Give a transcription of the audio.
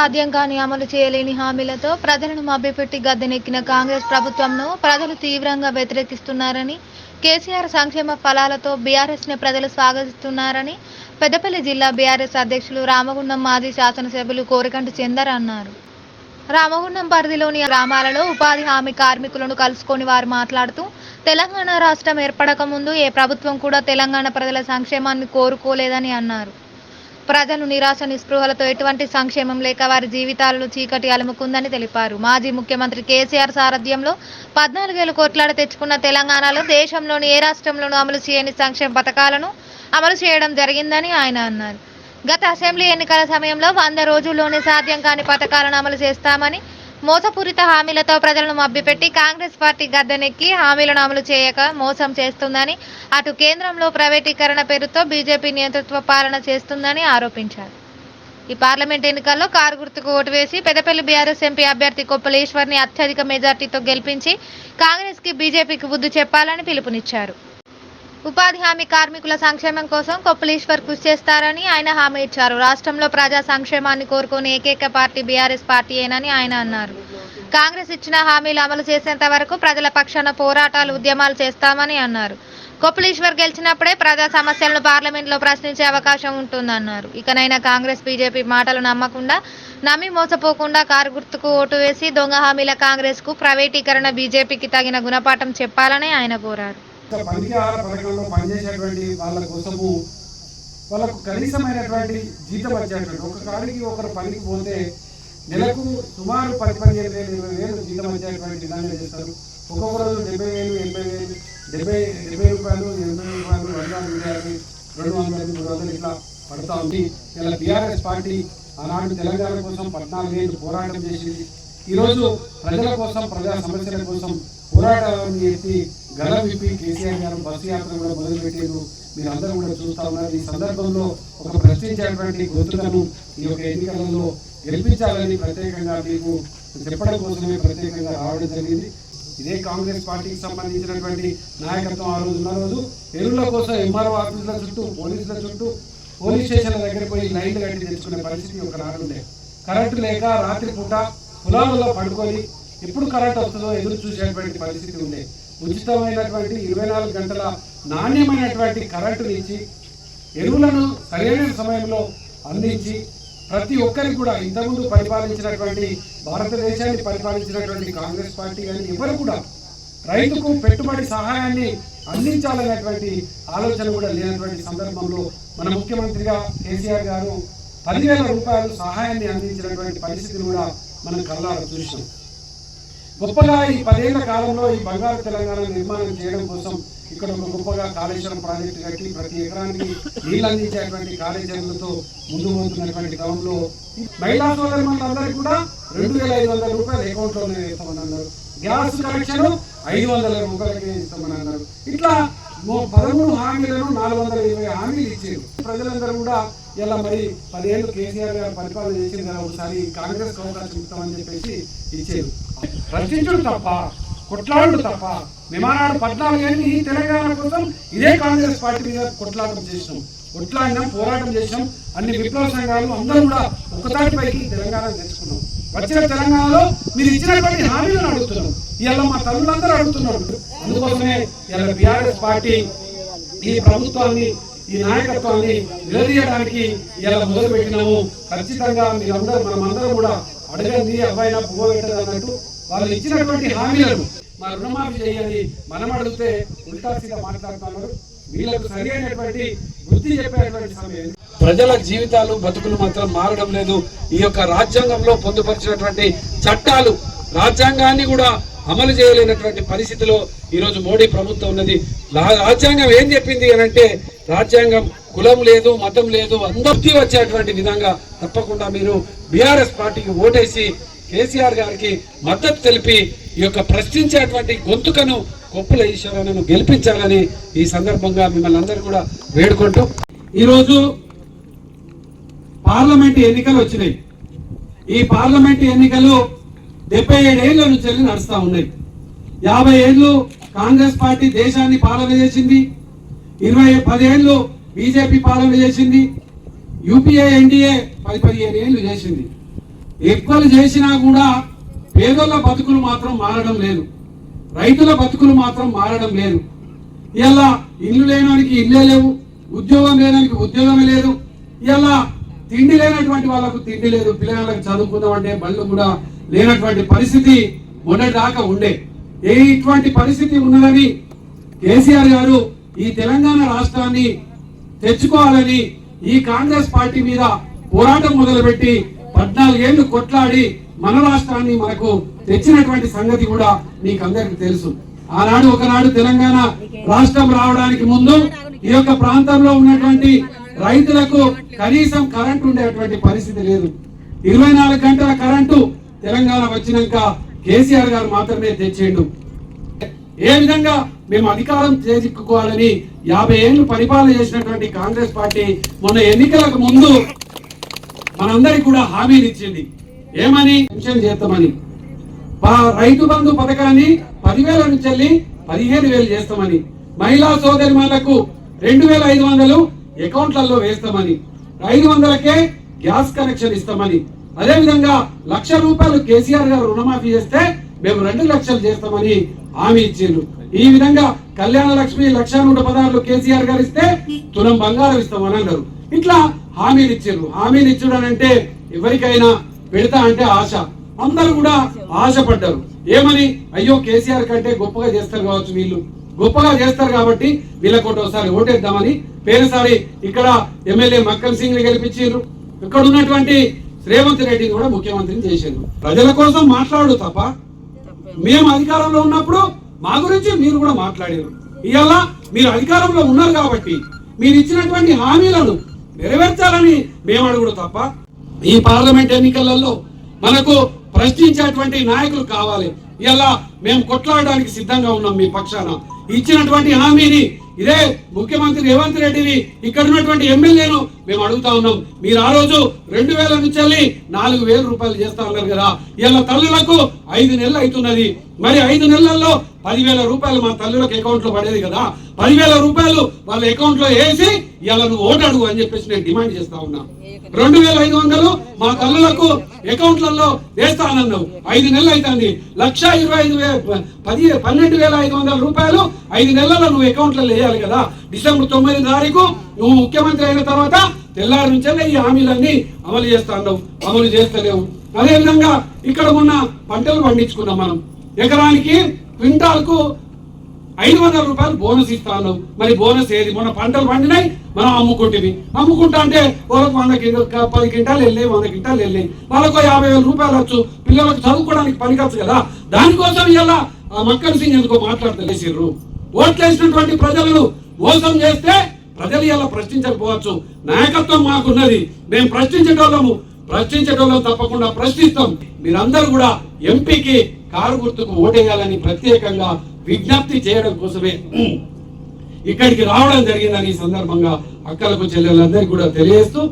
సాధ్యం కాని అమలు చేయలేని హామీలతో ప్రజలను మభ్యపెట్టి గద్దెనెక్కిన కాంగ్రెస్ ప్రభుత్వంను ప్రజలు తీవ్రంగా వ్యతిరేకిస్తున్నారని కేసీఆర్ సంక్షేమ ఫలాలతో బీఆర్ఎస్ని ప్రజలు స్వాగతిస్తున్నారని పెద్దపల్లి జిల్లా బీఆర్ఎస్ అధ్యక్షులు రామగుండం మాజీ శాసనసభ్యులు కోరికంటి చందర్ అన్నారు. రామగుండం పరిధిలోని గ్రామాలలో ఉపాధి హామీ కార్మికులను కలుసుకొని వారు మాట్లాడుతూ తెలంగాణ రాష్ట్రం ఏర్పడక ముందు ఏ ప్రభుత్వం కూడా తెలంగాణ ప్రజల సంక్షేమాన్ని కోరుకోలేదని అన్నారు. ప్రజలు నిరాశ నిస్పృహలతో ఎటువంటి సంక్షేమం లేక వారి జీవితాలలో చీకటి అలుముకుందని తెలిపారు. మాజీ ముఖ్యమంత్రి కేసీఆర్ సారథ్యంలో పద్నాలుగేళ్ళు కోట్లాడ తెచ్చుకున్న తెలంగాణలో దేశంలోని ఏ రాష్ట్రంలోనూ అమలు చేయని సంక్షేమ పథకాలను అమలు చేయడం జరిగిందని ఆయన అన్నారు. గత అసెంబ్లీ ఎన్నికల సమయంలో వంద రోజుల్లోనే సాధ్యం కాని పథకాలను అమలు చేస్తామని మోసపూరిత హామీలతో ప్రజలను మభ్యపెట్టి కాంగ్రెస్ పార్టీ గద్దెనెక్కి హామీలను అమలు చేయక మోసం చేస్తుందని అటు కేంద్రంలో ప్రైవేటీకరణ పేరుతో బీజేపీ నియంతృత్వ పాలన చేస్తుందని ఆరోపించారు. ఈ పార్లమెంట్ ఎన్నికల్లో కారు గుర్తుకు ఓటు వేసి పెదపల్లి బీఆర్ఎస్ ఎంపీ అభ్యర్థి కొప్పలేశ్వర్ని అత్యధిక మెజార్టీతో గెలిపించి కాంగ్రెస్కి బీజేపీకి బుద్ధి చెప్పాలని పిలుపునిచ్చారు. ఉపాధి హామీ కార్మికుల సంక్షేమం కోసం కొప్పలీశ్వర్ కృషి చేస్తారని ఆయన హామీ ఇచ్చారు. రాష్ట్రంలో ప్రజా సంక్షేమాన్ని కోరుకునే ఏకైక పార్టీ బీఆర్ఎస్ పార్టీయేనని ఆయన అన్నారు. కాంగ్రెస్ ఇచ్చిన హామీలు అమలు చేసేంత వరకు ప్రజల పక్షాన పోరాటాలు ఉద్యమాలు చేస్తామని అన్నారు. కొప్పలీశ్వర్ గెలిచినప్పుడే ప్రజా సమస్యలను పార్లమెంట్లో ప్రశ్నించే అవకాశం ఉంటుందన్నారు. ఇకనైనా కాంగ్రెస్ బీజేపీ మాటలు నమ్మకుండా నమ్మి మోసపోకుండా కారు గుర్తుకు ఓటు వేసి దొంగ హామీల కాంగ్రెస్కు ప్రైవేటీకరణ బీజేపీకి తగిన గుణపాఠం చెప్పాలని ఆయన కోరారు. పనికి ఆహార పథకంలో పనిచేసేటువంటి వాళ్ళ కోసము వాళ్ళకు కనీసమైనటువంటి జీతం వచ్చేటువంటి ఒక కాడికి ఒకరు పనికి పోతే నెలకు సుమారు పది పదిహేను వేలు ఇరవై వేలు జీతం వచ్చేటువంటి విధానం చేస్తారు. ఒక్కొక్క రోజు డెబ్బై వేలు ఎనభై వేలు డెబ్బై డెబ్బై రూపాయలు ఎనభై రూపాయలు రెండు వందల యాభై రెండు వందల మూడు వందలు ఇట్లా పడుతూ ఉంది. ఇలా బీఆర్ఎస్ పార్టీ ఆనాడు తెలంగాణ కోసం పద్నాలుగు ఏళ్ళు పోరాటం చేసింది. ఈరోజు ప్రజల కోసం ప్రజా సమస్యల కోసం పోరాటం చేసి గల విప్పి కేసీఆర్ గారు బస్సు యాత్ర కూడా మొదలుపెట్టారు. మీరందరూ కూడా చూస్తా ఉన్నారు. ఈ సందర్భంలో ఒక ప్రశ్నించేటువంటి గొంతులను ఈ యొక్క ఎన్నికలలో గెలిపించాలని ప్రత్యేకంగా మీకు చెప్పడం కోసమే ప్రత్యేకంగా రావడం జరిగింది. ఇదే కాంగ్రెస్ పార్టీకి సంబంధించినటువంటి నాయకత్వం ఆ రోజు ఉన్న రోజు ఎరువుల కోసం ఎంఆర్ఓ ఆఫీసుల చుట్టూ పోలీసుల చుట్టూ పోలీస్ స్టేషన్ల దగ్గర పోయి లైన్లు కట్టి తెచ్చుకునే పరిస్థితి ఒక నాడుండే కరెంటు లేక రాత్రి పూట పొలాలలో పడుకొని ఎప్పుడు కరెంట్ వస్తుందో ఎదురు చూసేటువంటి పరిస్థితి ఉంది. ఉచితమైనటువంటి ఇరవై నాలుగు గంటల నాణ్యమైనటువంటి కరెంటుని ఇచ్చి ఎరువులను సరైన సమయంలో అందించి ప్రతి ఒక్కరికి కూడా ఇంతకుముందు పరిపాలించినటువంటి భారతదేశాన్ని పరిపాలించినటువంటి కాంగ్రెస్ పార్టీ కానీ ఎవరు కూడా రైతుకు పెట్టుబడి సహాయాన్ని అందించాలనేటువంటి ఆలోచన కూడా లేనటువంటి సందర్భంలో మన ముఖ్యమంత్రిగా కేసీఆర్ గారు పదివేల రూపాయలు సహాయాన్ని అందించినటువంటి పరిస్థితిని కూడా మనం కళ్ళారా చూసాం గొప్పగా ఈ పదేళ్ళ కాలంలో ఈ బంగారు తెలంగాణ నిర్మాణం చేయడం కోసం ఇక్కడ ఒక గొప్పగా కాళేశ్వరం ప్రాజెక్టు కట్టి ప్రతి ఎకరానికి నీళ్ళు అందించేటువంటి కాళేశ్వరంతో ముందు పోతున్నటువంటి క్రమంలో మహిళా సోదరి మనందరికీ కూడా రెండు వేల ఐదు వందల రూపాయలు అకౌంట్లోనే వేస్తామని అన్నారు గ్యాస్ కనెక్షన్ ఐదు వందల రూపాయలకే ఇస్తామని అన్నారు ఇట్లా పదమూడు హామీలను నాలుగు వందల ఇరవై హామీలు ఇచ్చారు. ప్రజలందరూ కూడా ఇలా మరి పదేళ్ళు కేసీఆర్ గారు పరిపాలన చేసింది కదా ఒకసారి కాంగ్రెస్ అవకాశం ఇస్తామని చెప్పేసి ఇచ్చారు. ప్రశ్నించడం తప్ప కొట్లాడు తప్ప విమానాలు పద్నాలుగు కానీ ఈ తెలంగాణ కోసం ఇదే కాంగ్రెస్ పార్టీ మీద కొట్లాటం చేసినాం. కొట్లాడినాం పోరాటం చేసినాం. అన్ని విప్లవ సంఘాలు అందరూ కూడా ఒకతాటిపైకి తెలంగాణ తెచ్చుకున్నాం. వచ్చిన తెలంగాణలో మీరు ఇచ్చినటువంటి హామీలను అడుగుతున్నాం. ఇలా మా తల్లులందరూ అడుగుతున్నారు. అందుకోసమే ఇలా బీఆర్ఎస్ పార్టీ ఈ ప్రభుత్వాన్ని ఈ నాయకత్వాన్ని నిలదీయడానికి ఇలా మొదలు పెట్టినాము ఖచ్చితంగా మీరందరూ మనమందరం కూడా అడగండి అబ్బాయినా పువ్వు పెట్టదు అన్నట్టు వాళ్ళు ఇచ్చినటువంటి హామీలను మా రుణమాఫీ చేయాలి. మనం అడిగితే ఉల్టా సీదా మాట్లాడుతున్నారు. వీళ్ళకు సరైనటువంటి బుద్ధి చెప్పేటువంటి సమయం. ప్రజల జీవితాలు బతుకులు మాత్రం మారడం లేదు. ఈ యొక్క రాజ్యాంగంలో పొందుపరిచినటువంటి చట్టాలు రాజ్యాంగాన్ని కూడా అమలు చేయలేనటువంటి పరిస్థితిలో ఈరోజు మోడీ ప్రభుత్వం ఉన్నది. రాజ్యాంగం ఏం చెప్పింది అని అంటే రాజ్యాంగం కులం లేదు మతం లేదు అందరికీ వచ్చేటువంటి విధంగా తప్పకుండా మీరు బీఆర్ఎస్ పార్టీకి ఓటేసి కేసీఆర్ గారికి మద్దతు తెలిపి ఈ యొక్క ప్రశ్నించేటువంటి గొంతుకను కొప్పుల ఈశ్వరను గెలిపించాలని ఈ సందర్భంగా మిమ్మల్ని అందరూ కూడా వేడుకుంటూ ఈరోజు పార్లమెంట్ ఎన్నికలు వచ్చినాయి. ఈ పార్లమెంట్ ఎన్నికలు డెబ్బై ఏడేళ్ళ నుంచి వెళ్ళి ఉన్నాయి. యాభై ఏళ్ళు కాంగ్రెస్ పార్టీ దేశాన్ని పాలన చేసింది. ఇరవై పదేళ్ళు బీజేపీ పాలన చేసింది. యూపీఏ ఎన్డీఏ పది పదిహేను ఏళ్ళు చేసింది. ఎక్కువలు చేసినా కూడా పేదోళ్ళ బతుకులు మాత్రం మారడం లేదు. రైతుల బతుకులు మాత్రం మారడం లేదు. ఇలా ఇల్లు లేనానికి ఇల్లే లేవు ఉద్యోగం లేనానికి ఉద్యోగమే లేదు. ఇలా తిండి లేనటువంటి వాళ్ళకు తిండి లేదు. పిల్లలకు చదువుకుందాం అంటే బళ్ళు కూడా లేనటువంటి పరిస్థితి మొన్నటి దాకా ఉండే. ఏ ఇటువంటి పరిస్థితి ఉన్నదని కేసీఆర్ గారు ఈ తెలంగాణ రాష్ట్రాన్ని తెచ్చుకోవాలని ఈ కాంగ్రెస్ పార్టీ మీద పోరాటం మొదలుపెట్టి పద్నాలుగేళ్ళు కొట్లాడి మన రాష్ట్రాన్ని మనకు తెచ్చినటువంటి సంగతి కూడా మీకు అందరికి తెలుసు. ఆనాడు ఒకనాడు తెలంగాణ రాష్ట్రం రావడానికి ముందు ఈ యొక్క ప్రాంతంలో ఉన్నటువంటి రైతులకు కనీసం కరెంటు ఉండేటువంటి పరిస్థితి లేదు. ఇరవై నాలుగు గంటల కరెంటు తెలంగాణ వచ్చినాక కేసీఆర్ గారు మాత్రమే తెచ్చిండు. ఏ విధంగా మేము అధికారం చేజిక్కోవాలని యాభై ఏళ్ళు పరిపాలన చేసినటువంటి కాంగ్రెస్ పార్టీ మొన్న ఎన్నికలకు ముందు మనందరికి కూడా హామీని ఇచ్చింది. ఏమని? పెన్షన్ చేస్తామని. రైతు బంధు పథకాన్ని పదివేల నుంచి వెళ్ళి పదిహేను వేలు చేస్తామని. మహిళా సోదరిమణులకు రెండు వేల ఐదు వందలు అకౌంట్లలో వేస్తామని. ఐదు వందలకే గ్యాస్ కనెక్షన్ ఇస్తామని. అదే విధంగా లక్ష రూపాయలు కేసీఆర్ గారు రుణమాఫీ చేస్తే మేము రెండు లక్షలు చేస్తామని హామీ ఇచ్చిండ్రు. ఈ విధంగా కళ్యాణ లక్ష్మి లక్ష నూట పదహారులు కేసీఆర్ గారు ఇస్తే తులం బంగారం ఇస్తామని అన్నారు. ఇట్లా హామీలు ఇచ్చారు హామీలు ఇచ్చడం అంటే ఎవరికైనా పెడతా అంటే ఆశ. అందరూ కూడా ఆశపడ్డారు. ఏమని అయ్యో కేసీఆర్ కంటే గొప్పగా చేస్తారు కావచ్చు వీళ్ళు. గొప్పగా చేస్తారు కాబట్టి వీళ్ళకి ఒకసారి ఓటేద్దామని పేరుసారి ఇక్కడ ఎమ్మెల్యే మక్కన్ సింగ్ని గెలిపించారు ఇక్కడ ఉన్నటువంటి రేవంత్ రెడ్డిని కూడా ముఖ్యమంత్రిని చేశారు ప్రజల కోసం మాట్లాడు తప్ప మేము అధికారంలో ఉన్నప్పుడు మా గురించి మీరు కూడా మాట్లాడారు. ఇవాళ మీరు అధికారంలో ఉన్నారు కాబట్టి మీరు ఇచ్చినటువంటి హామీలను నెరవేర్చాలని మేము అడుగుడు తప్ప ఈ పార్లమెంట్ ఎన్నికలలో మనకు ప్రశ్నించేటువంటి నాయకులు కావాలి. ఇలా మేము కొట్లాడడానికి సిద్ధంగా ఉన్నాం మీ పక్షాన. ఇచ్చినటువంటి హామీని ఇదే ముఖ్యమంత్రి రేవంత్ రెడ్డిని ఇక్కడ ఉన్నటువంటి ఎమ్మెల్యేను మేము అడుగుతా ఉన్నాం. మీరు ఆ రోజు రెండు వేల నుంచి నాలుగు వేల రూపాయలు చేస్తా ఉన్నారు కదా. ఇలా తల్లులకు ఐదు నెలలు అవుతున్నది. మరి ఐదు నెలల్లో పదివేల రూపాయలు మా తల్లులకు అకౌంట్లో పడేది కదా. పదివేల రూపాయలు వాళ్ళ అకౌంట్లో వేసి ఇలా నువ్వు ఓటు అడుగు అని చెప్పేసి నేను డిమాండ్ చేస్తా ఉన్నా. రెండు వేల ఐదు వందలు మా తల్లులకు అకౌంట్లలో వేస్తానన్నావు. ఐదు నెలలు అవుతుంది లక్ష ఇరవై ఐదు వేల పది పన్నెండు వేల ఐదు వందల రూపాయలు ఐదు నెలల్లో నువ్వు అకౌంట్లలో వేయాలి కదా. డిసెంబర్ తొమ్మిది తారీఖు నువ్వు ముఖ్యమంత్రి అయిన తర్వాత తెల్లారి నుంచే ఈ హామీలన్నీ అమలు చేస్తాను అమలు చేస్తలేవు. అదే విధంగా ఇక్కడ ఉన్న పంటలు పండించుకున్నాం మనం. ఎకరానికి క్వింటాల్కు ఐదు వందల రూపాయలు బోనస్ ఇస్తాను. మరి బోనస్ ఏది? మొన్న పంటలు పండినాయి మనం అమ్ముకుంటుంది అమ్ముకుంటా అంటే వాళ్ళకు వంద పది క్వింటాలు వెళ్ళి వంద క్వింటాలు వెళ్ళి వాళ్ళకు యాభై వేల రూపాయలు వచ్చు పిల్లలకు చదువుకోవడానికి పనికొచ్చు కదా. దానికోసం ఇలా మక్కన్ సింగ్ ఎందుకో మాట్లాడతలేసిర్రు ఓట్లు వేసినటువంటి ప్రజలను మోసం చేస్తే ప్రజలు ఇలా ప్రశ్నించకపోవచ్చు. నాయకత్వం మాకున్నది. మేము ప్రశ్నించేటోళ్ళము. ప్రశ్నించేటోళ్ళం తప్పకుండా ప్రశ్నిస్తాం. మీరందరూ కూడా ఎంపీకి కారు గుర్తుకు ఓటేయాలని ప్రత్యేకంగా విజ్ఞప్తి చేయడం కోసమే ఇక్కడికి రావడం జరిగిందని ఈ సందర్భంగా అక్కలకు చెల్లెలందరికీ కూడా తెలియజేస్తూ